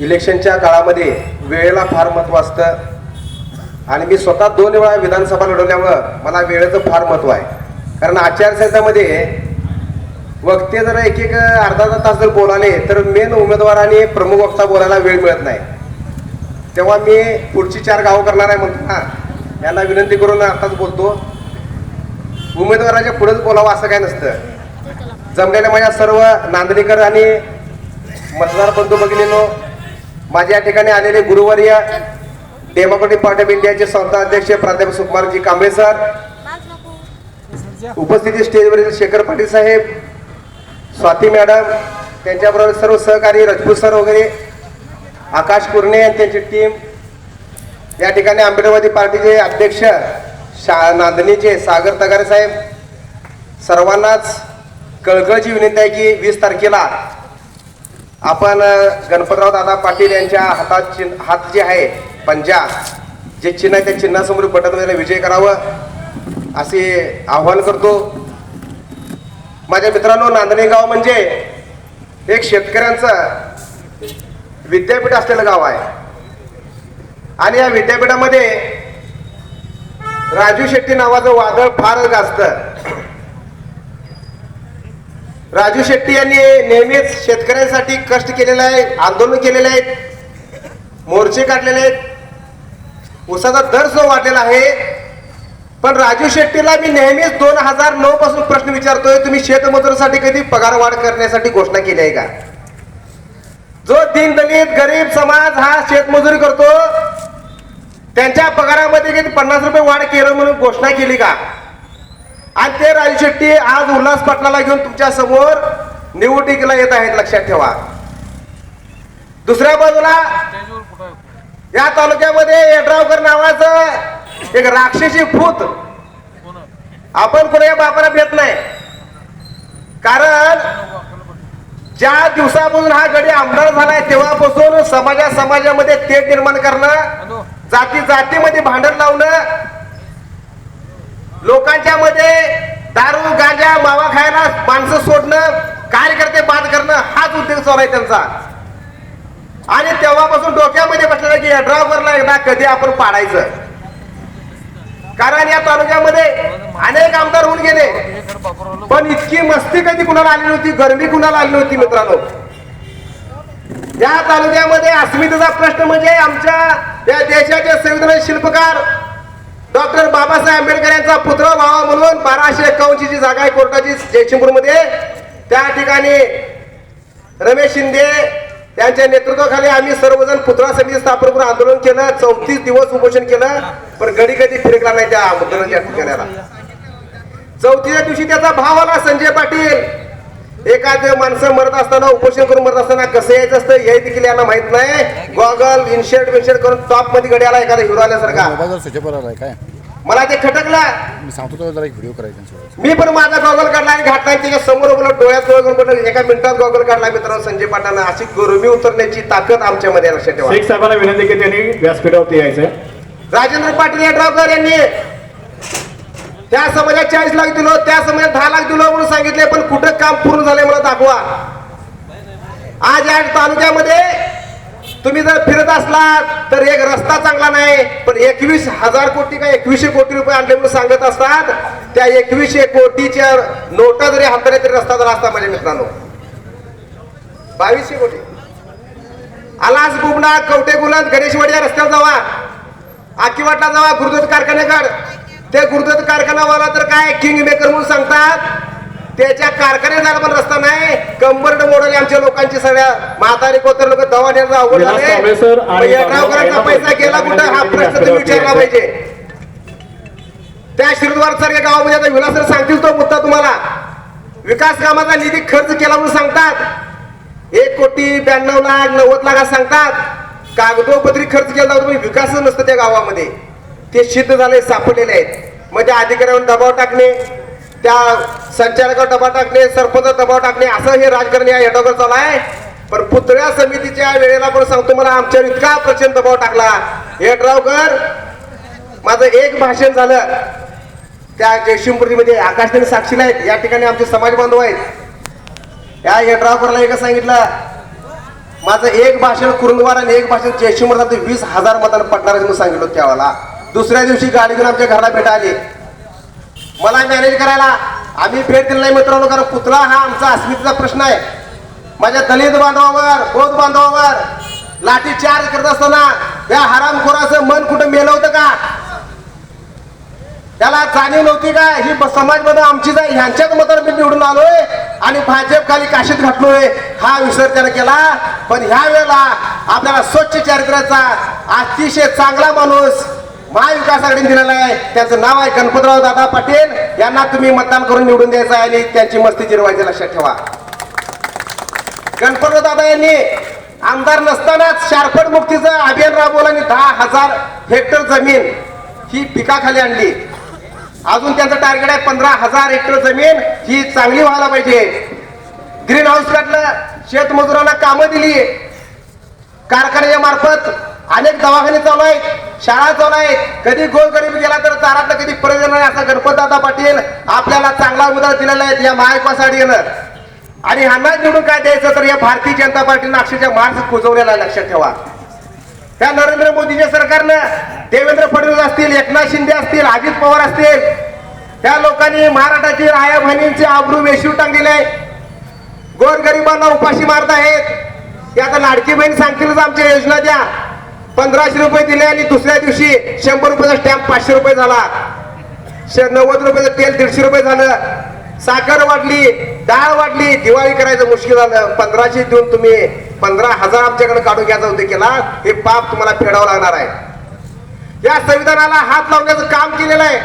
इलेक्शनच्या काळामध्ये वेळेला फार महत्त्व असतं. आणि मी स्वतः दोन वेळा विधानसभा लढवल्यामुळं मला वेळेचं फार महत्त्व आहे. कारण आचारसंहितामध्ये वक्ते जर एक एक अर्धा अर्धा तास जर बोलाले तर मेन उमेदवाराने प्रमुख वक्ता बोलायला वेळ मिळत नाही. तेव्हा मी पुढची चार गावं करणार आहे म्हणतो ना यांना विनंती करून आताच बोलतो. उमेदवाराच्या पुढेच बोलावं असं काय नसतं. जमलेल्या माझ्या सर्व नांदणीकर आणि मतदार बंधू भगिनीनो माझ्या या ठिकाणी आलेले गुरुवर्य डेमोक्रेटिक पार्टी ऑफ इंडियाचे संस्था अध्यक्ष प्राध्यापक सुकुमारजी कांबळे सर. उपस्थिती स्टेजवरील शेखर पाटील साहेब स्वाती मॅडम त्यांच्याबरोबर सर्व सहकारी रजपूत सर वगैरे आकाश कुर्णे आणि त्यांची टीम या ठिकाणी आंबेडकरवादी पार्टीचे अध्यक्ष शा नांदणीचे सागर तगारे साहेब. सर्वांनाच कळकळची विनंती आहे की वीस तारखेला आपण गणपतराव दादा पाटील यांच्या हातात चिन्ह हात जे आहे पंजा जे चिन्ह आहे त्या चिन्हासमोर बटन विजय करावं असे आव्हान करतो. माझ्या मित्रांनो नांदणी गाव म्हणजे एक शेतकऱ्यांचं विद्यापीठ असलेलं गाव आहे. आणि या विद्यापीठामध्ये राजू शेट्टी नावाचं वादळ फार गाजतं राजू शेट्टी यांनी नेहमीच शेतकऱ्यांसाठी कष्ट केलेले आहे आंदोलन केलेले आहेत मोर्चे काढलेले आहेत. उसाचा दर जो वाढलेला आहे पण राजू शेट्टीला मी नेहमीच दोन हजार नऊ पासून प्रश्न विचारतोय तुम्ही शेतमजुरासाठी कधी पगार वाढ करण्यासाठी घोषणा केली आहे का? जो दीन दलित गरीब समाज हा शेतमजुरी करतो त्यांच्या पगारामध्ये कधी पन्नास रुपये वाढ केलं म्हणून घोषणा केली का? आणि ते राजू शेट्टी आज उल्हास पाटलाला घेऊन तुमच्यासमोर निवडणुकीला येत आहेत लक्षात ठेवा. दुसऱ्या बाजूला या तालुक्यामध्ये येड्रावकर नावाचं एक राक्षसी भूत आपण कोणा बापाला भेट नाही. कारण ज्या दिवसापासून हा गडी आमदार झालाय तेव्हापासून समाजा समाजामध्ये तेढ निर्माण करणं जाती जातीमध्ये भांडण लावणं लोकांच्या मध्ये दारू गांजा मावा खायला माणसं सोडणं कार्यकर्ते बाद करणं हाच उद्योग चालू आहे त्यांचा. आणि तेव्हापासून डोक्यामध्ये बसलेला की ड्रायव्हरला एकदा कधी आपण पाडायचं. कारण या तालुक्यामध्ये अनेक आमदार होऊन गेले. पण इतकी मस्ती कधी कुणाला आली नव्हती गर्मी कुणाला आली नव्हती मित्रांनो. या तालुक्यामध्ये अस्मितेचा प्रश्न म्हणजे आमच्या या देशाचे संविधान शिल्पकार डॉक्टर बाबासाहेब आंबेडकर यांचा पुत्र व्हावा म्हणून बाराशे एकावन्नची जी जागा आहे कोर्टाची जयसिंगपूरमध्ये त्या ठिकाणी रमेश शिंदे त्यांच्या नेतृत्वाखाली आम्ही सर्वजण पुतळा समिती स्थापन करून आंदोलन केलं चौतीस दिवस उपोषण केलं पण कधी कधी फिरकला नाही त्या आंदोलनाच्या ठिकाणाला. चौथीच्या दिवशी त्याचा भाव आला संजय पाटील एखादं माणसं मरत असताना उपोषण करून मरत असताना कसं यायचं असतं हे देखील यांना माहीत नाही. गॉगल इन्शर्ट विनशर्ट करून टॉपमध्ये गडी आला एखादा हिरो आल्यासारखा. काय? मला ते खटकला. मी सांगतो जरा एक व्हिडिओ करायचा. मी पण माझा गॉगल काढला आणि घातला त्याच्यासमोर बोला डोळ्यात डोळे करून बोलला, एका मिनिटात गॉगल काढला मित्रांनो संजय पाटलांना. अशी गरमी उतरण्याची ताकद आमच्यामध्ये आहे, लक्षात ठेवा. शेख साहेबांना विनंती की त्यांनी व्यासपीठावरती यायचंय. राजेंद्र पाटील यड्रावकर यांनी त्या समाजात चाळीस लाख दिलो त्या समाजात दहा लाख दिलो म्हणून सांगितले पण कुठं काम पूर्ण झालंय मला दाखवा. आज या तालुक्यामध्ये तुम्ही जर फिरत असलात तर एक रस्ता चांगला नाही पण एकवीस हजार कोटी का एकवीसशे कोटी रुपये आणले म्हणून सांगत असतात त्या एकवीसशे कोटीच्या नोटा जरी हाताने तरी रस्ता झाला असता माझ्या मित्रांनो. बावीसशे कोटी. आलास बुबना कवटे गुलाब गणेशवाडी या रस्त्यावर जावा. आकीवाटला जावा गुरुदत्त कारखान्याकड. ते गुरुदत्त कारखानावाला तर काय किंग मेकर म्हणून सांगतात? त्याच्या कारखान्यात जायला पण रस्ता नाही. कंबरड मोडले आमच्या लोकांची सगळ्या. म्हातारी कोतर लोक दवाखान्याचा अवघड झाले. आणि मग या ड्रायव्हरांचा पैसा गेला कुठं? हा प्रश्न तुम्ही विचारला पाहिजे. त्या शिरद्वार सारख्या गावामध्ये आता विलास सर सांगतील तो मुद्दा तुम्हाला. विकास कामाचा निधी खर्च केला म्हणून सांगतात. एक कोटी ब्याण्णव लाख नव्वद लाख सांगतात. कागदोपत्री खर्च केला पण विकासच नसतं त्या गावामध्ये. ते सिद्ध झाले सापडलेले आहेत. मग त्या अधिकाऱ्यावर दबाव टाकणे त्या संचालकावर दबाव टाकणे सरपंच दबाव टाकणे असं हे राजकारण या हेडॉगर चालू आहे. पण पुतळ्या समितीच्या वेळेला पण सांगतो मला आमच्यावर इतका प्रचंड दबाव टाकला. हेडरावकर माझं एक भाषण झालं. त्या जयशिंपुरीमध्ये आकाशने साक्षीला आहेत या ठिकाणी आमचे समाज बांधव आहेत. या हेडरावकरला एक सांगितलं माझं एक भाषण कुरुंदवार आणि एक भाषण जयशिमर ते वीस हजार मतांना पडणार म्हणून सांगितलं त्यावेळेला. दुसऱ्या दिवशी गाडी घेऊन आमच्या घराला भेटायली मला मॅनेज करायला आम्ही भेट दिली नाही मित्रांनो कारण पुतळा हा आमचा अस्मितेचा प्रश्न आहे. माझ्या दलित बांधवावर बौद्ध बांधवावर लाठी चार्ज करत असताना त्या हरामखोराचं मन कुठं मेलं होतं का? त्याला जाणीव नव्हती का? ही समाज समाजमध्ये आमची जाय ह्यांच्याच मतावर मी निवडून आलोय आणि भाजप खाली काशीत घातलोय. हा विसर त्यानं केला. पण ह्या वेळेला आपल्याला स्वच्छ चारित्र्याचा अतिशय चांगला माणूस महाविकास आघाडीने दिलेला आहे. त्याचं नाव आहे गणपतराव दादा पाटील. यांना तुम्ही मतदान करून निवडून द्यायचं आहे आणि त्यांची मस्ती जिरवायची लक्षात ठेवा. गणपतराव दादा यांनी आमदार नसतानाच शारपट मुक्तीचं अभियान राबवलं आणि दहा हजार हेक्टर जमीन ही पिकाखाली आणली. अजून त्यांचं टार्गेट आहे पंधरा हजार हेक्टर जमीन ही चांगली व्हायला पाहिजे. ग्रीन हाऊस काढलं शेतमजुरांना कामं दिली. कारखान्याच्या मार्फत अनेक दवाखाने चालू आहेत शाळा चालू आहेत. कधी गोरगरीब गेला तर दारात कधी परत येणार असा गणपतदादा पाटील आपल्याला चांगला उदार दिलेला आहे या महाविकास आणि ह्यांना निवडून काय द्यायचं तर या भारतीय जनता पार्टीनं अक्षरशः मार्ग कुजवलेला आहे लक्षात ठेवा. त्या नरेंद्र मोदीच्या सरकारनं देवेंद्र फडणवीस असतील एकनाथ शिंदे असतील अजित पवार असतील त्या लोकांनी महाराष्ट्रातील आया बहिणींचे आबरू वेशीव टांगलेले आहे. गोरगरिबांना उपाशी मारत आहेत. ते आता लाडकी बहीण सांगतीलच आमच्या योजना द्या. पंधराशे रुपये दिले आणि दुसऱ्या दिवशी शंभर रुपयाचा स्टॅम्प पाचशे रुपये झाला. नव्वद रुपयाचं तेल दीडशे रुपये झालं. साखर वाढली डाळ वाढली दिवाळी करायचं मुश्किल झालं. पंधराशे देऊन तुम्ही पंधरा हजार आमच्याकडे काढून घ्यायचा उद्योग केला. हे पाप तुम्हाला फेडावं लागणार आहे. या संविधानाला हात लावण्याचं काम केलेलं आहे.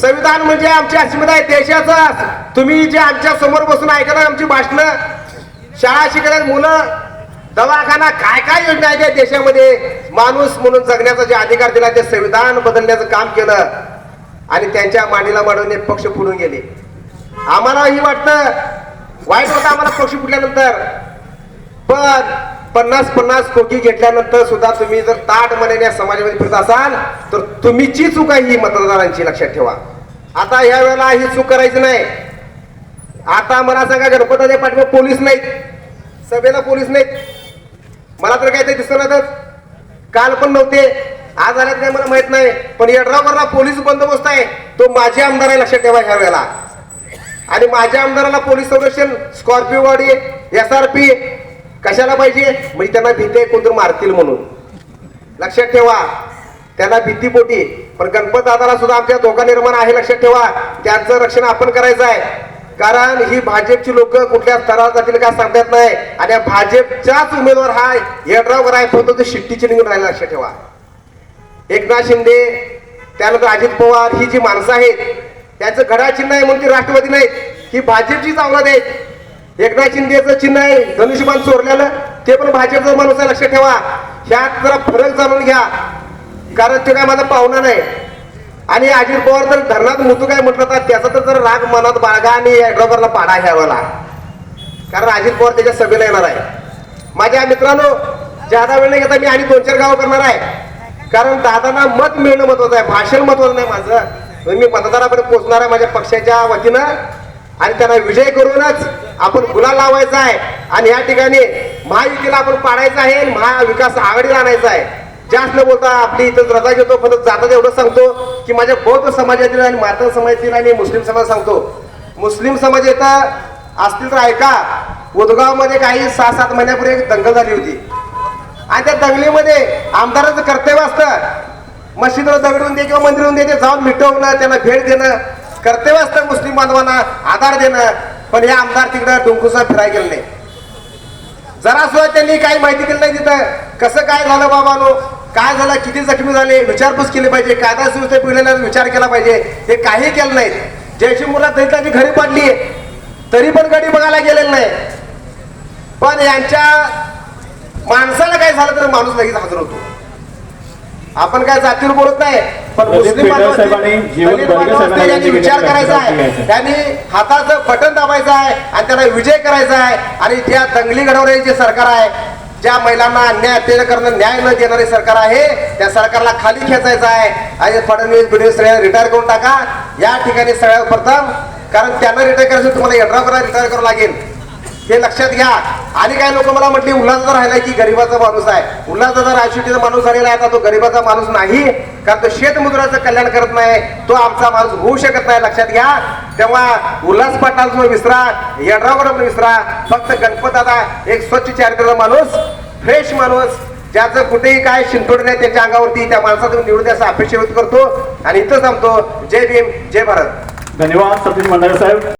संविधान म्हणजे आमची अस्मिता आहे देशाचा. तुम्ही जे आमच्यासमोर बसून ऐकणार आमची भाषणं शाळा शिकण्यात मुलं दवाखाना काय काय योजना आहेत या देशामध्ये? माणूस म्हणून जगण्याचा जे अधिकार दिला ते संविधान बदलण्याचं काम केलं. आणि त्यांच्या मांडीला मांडून पक्ष फुडून गेले. आम्हालाही वाटतं वाईट होतं आम्हाला पक्ष फुटल्यानंतर पण पन्नास पन्नास कोटी घेतल्यानंतर सुद्धा तुम्ही जर ताट मनाने या समाजामध्ये फिरत असाल तर तुम्हीची चूक आहे ही मतदारांची लक्षात ठेवा. आता या वेळेला ही चूक करायची नाही. आता मला सांगा गणपताच्या पाठवा पोलीस नाहीत. सभेला पोलीस नाहीत. मला तर काय ते दिसणारच काल पण नव्हते आज आल्यात नाही मला माहीत नाही. पण येड्रावरला पोलीस बंदोबस्त आहे तो माझे आमदार आहे लक्षात ठेवा ह्या वेळेला. आणि माझ्या आमदाराला पोलीस संरक्षण स्कॉर्पिओ गाडी एस आर पी कशाला पाहिजे? म्हणजे त्यांना भीती आहे कोणतरी मारतील म्हणून. लक्षात ठेवा. त्यांना भीतीपोटी पण गणपत दादाला सुद्धा आमच्या धोका निर्माण आहे लक्षात ठेवा. त्यांचं रक्षण आपण करायचं आहे. कारण ही भाजपची लोक कुठल्या स्तरावर जातील काय सांगता येत नाही. आणि भाजपचाच उमेदवार हा येड्रावकर आहे फक्त तो शिट्टीची निघून राहिला लक्षात ठेवा. एकनाथ शिंदे त्यानंतर अजित पवार ही जी माणसं आहेत त्यांचं घडा चिन्ह आहे म्हणून ती राष्ट्रवादी नाहीत. ही भाजपचीच अवलाद आहेत. एकनाथ शिंदेचं चिन्ह आहे धनुष्यबाण चोरलेलं ते पण भाजपचं माणूस आहे लक्षात ठेवा. ह्यात जरा फरक जाणून घ्या. कारण ते काय माझा पाहुणा नाही. आणि अजित पवार जर धरणात मुतू काय म्हटलं तर त्याचा तर जर राग मनात बाळगा आणि ड्रॉपरला पाडा घ्यावाला कारण अजित पवार त्याच्या सभेला येणार आहे. माझ्या मित्रांनो ज्यादा वेळ नाही घेता मी आणि दोन चार गाव करणार आहे. कारण दादांना मत मिळणं महत्वाचं आहे. भाषण महत्वाचं नाही माझं. मी मतदारापर्यंत पोहोचणार आहे माझ्या पक्षाच्या वतीनं. आणि त्यांना विजय करूनच आपण गुला लावायचा आहे. आणि या ठिकाणी महायुतीला आपण पाडायचं आहे आणि महाविकास आघाडीला आणायचं आहे. जास्त न बोलता आपली इथं रजा घेतो फक्त जाता एवढं सांगतो की माझ्या बौद्ध समाजातील आणि माता समाजातील आणि मुस्लिम समाज सांगतो. मुस्लिम समाज येतं असतील तर ऐका उदगावमध्ये काही सहा सात महिन्यापूर्वी एक दंगल झाली होती. आणि त्या दंगलीमध्ये आमदाराचं कर्तव्य असतं मशीदवर दगडून दे किंवा मंदिरून दे ते जाऊन मिटवणं त्यांना भेट देणं. कर्तव्य असतं मुस्लिम बांधवांना आधार देणं पण हे आमदार तिकडं डोंकुसा फिराय गेले नाही. जरा सुद्धा त्यांनी काही माहिती दिली नाही तिथं. कसं काय झालं बाबानो? काय झालं? किती जखमी झाले? विचारपूस केली पाहिजे. कायदा सुव्यवस्था विचार केला पाहिजे. हे काही केलं नाही जयशी मुला तरी त्यांची घरी पडली. तरी पण गडी बघायला गेलेलं नाही. पण यांच्या माणसाला काय झालं तर माणूस लगेच हजर होतो. आपण काय जातीवर बोलत नाही पण मुस्लिम यांनी विचार यांची करायचा आहे. त्यांनी हाताचं बटन दाबायचं आहे आणि त्यांना विजय करायचा आहे. आणि त्या दंगली घडवणारे जे सरकार आहे ज्या महिलांना अन्याय अत्याचार करणं न्याय न देणारे सरकार आहे त्या सरकारला खाली खेचायचं आहे. आणि फडणवीस बिडवीस रिटायर करून टाका. या ठिकाणी सगळ्यात प्रथम कारण त्यांना रिटायर करायचं तुम्हाला यड्राव रिटायर करावं लागेल. हे लक्षात घ्या. आणि काय लोक मला म्हटली उल्हासदार राहिला की गरीबाचा माणूस आहे. उल्हासदार राजशेटीचा माणूस झालेला आहे आता तो गरीबाचा माणूस नाही. कारण तो शेतमजुराचं कल्याण करत नाही. तो आमचा माणूस होऊ शकत नाही लक्षात घ्या. तेव्हा उल्हास पाटला विसरा यड्रावकडे विसरा. फक्त गणपत एक स्वच्छ चारित्र्याचा माणूस फ्रेश माणूस ज्याचं कुठेही काय शिंतोड नाही त्याच्या अंगावरती त्या माणसातून निवडून असं अपेक्षा व्यक्त करतो. आणि इथं थांबतो. जय भीम जय भारत. धन्यवाद सतीश मंडारे साहेब.